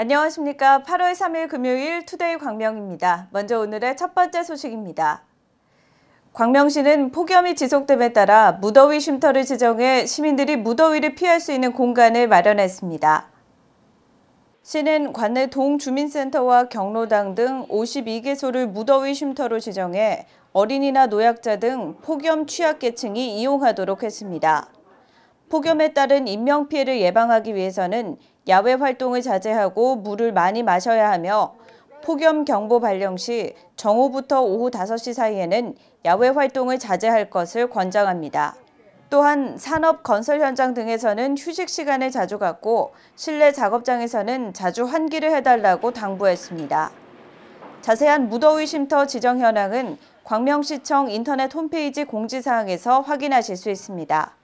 안녕하십니까. 8월 3일 금요일 투데이 광명입니다. 먼저 오늘의 첫 번째 소식입니다. 광명시는 폭염이 지속됨에 따라 무더위 쉼터를 지정해 시민들이 무더위를 피할 수 있는 공간을 마련했습니다. 시는 관내 동주민센터와 경로당 등 52개소를 무더위 쉼터로 지정해 어린이나 노약자 등 폭염 취약계층이 이용하도록 했습니다. 폭염에 따른 인명피해를 예방하기 위해서는 야외 활동을 자제하고 물을 많이 마셔야 하며 폭염 경보 발령 시 정오부터 오후 5시 사이에는 야외 활동을 자제할 것을 권장합니다. 또한 산업 건설 현장 등에서는 휴식 시간을 자주 갖고 실내 작업장에서는 자주 환기를 해달라고 당부했습니다. 자세한 무더위 쉼터 지정 현황은 광명시청 인터넷 홈페이지 공지사항에서 확인하실 수 있습니다.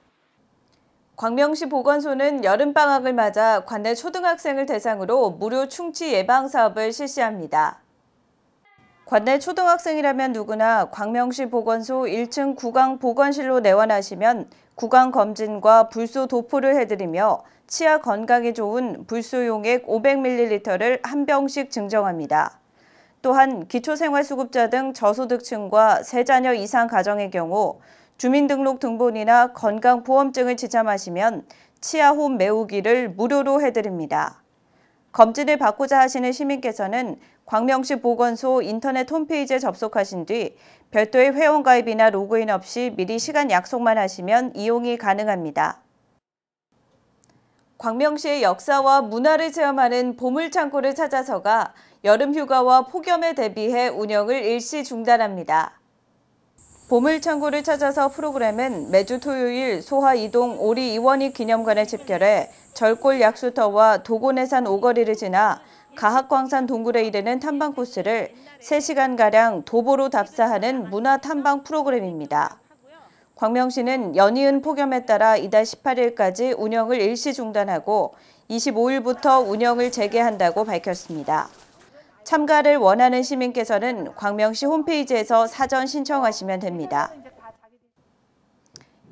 광명시 보건소는 여름방학을 맞아 관내 초등학생을 대상으로 무료 충치 예방 사업을 실시합니다. 관내 초등학생이라면 누구나 광명시 보건소 1층 구강 보건실로 내원하시면 구강 검진과 불소 도포를 해드리며 치아 건강에 좋은 불소용액 500ml를 한 병씩 증정합니다. 또한 기초생활수급자 등 저소득층과 세 자녀 이상 가정의 경우 주민등록 등본이나 건강보험증을 지참하시면 치아홈 메우기를 무료로 해드립니다. 검진을 받고자 하시는 시민께서는 광명시 보건소 인터넷 홈페이지에 접속하신 뒤 별도의 회원가입이나 로그인 없이 미리 시간 약속만 하시면 이용이 가능합니다. 광명시의 역사와 문화를 체험하는 보물창고를 찾아서가 여름휴가와 폭염에 대비해 운영을 일시 중단합니다. 보물창고를 찾아서 프로그램은 매주 토요일 소하 이동 오리 이원희 기념관에 집결해 절골 약수터와 도고내산 오거리를 지나 가학광산 동굴에 이르는 탐방 코스를 3시간가량 도보로 답사하는 문화 탐방 프로그램입니다. 광명시는 연이은 폭염에 따라 이달 18일까지 운영을 일시 중단하고 25일부터 운영을 재개한다고 밝혔습니다. 참가를 원하는 시민께서는 광명시 홈페이지에서 사전 신청하시면 됩니다.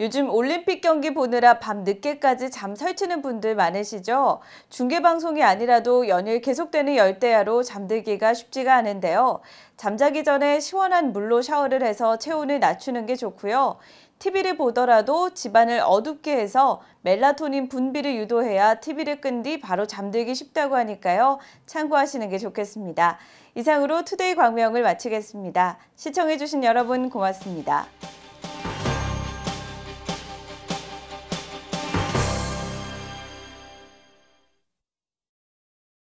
요즘 올림픽 경기 보느라 밤 늦게까지 잠 설치는 분들 많으시죠? 중계방송이 아니라도 연일 계속되는 열대야로 잠들기가 쉽지가 않은데요. 잠자기 전에 시원한 물로 샤워를 해서 체온을 낮추는 게 좋고요. TV를 보더라도 집안을 어둡게 해서 멜라토닌 분비를 유도해야 TV를 끈 뒤 바로 잠들기 쉽다고 하니까요. 참고하시는 게 좋겠습니다. 이상으로 투데이 광명을 마치겠습니다. 시청해주신 여러분 고맙습니다.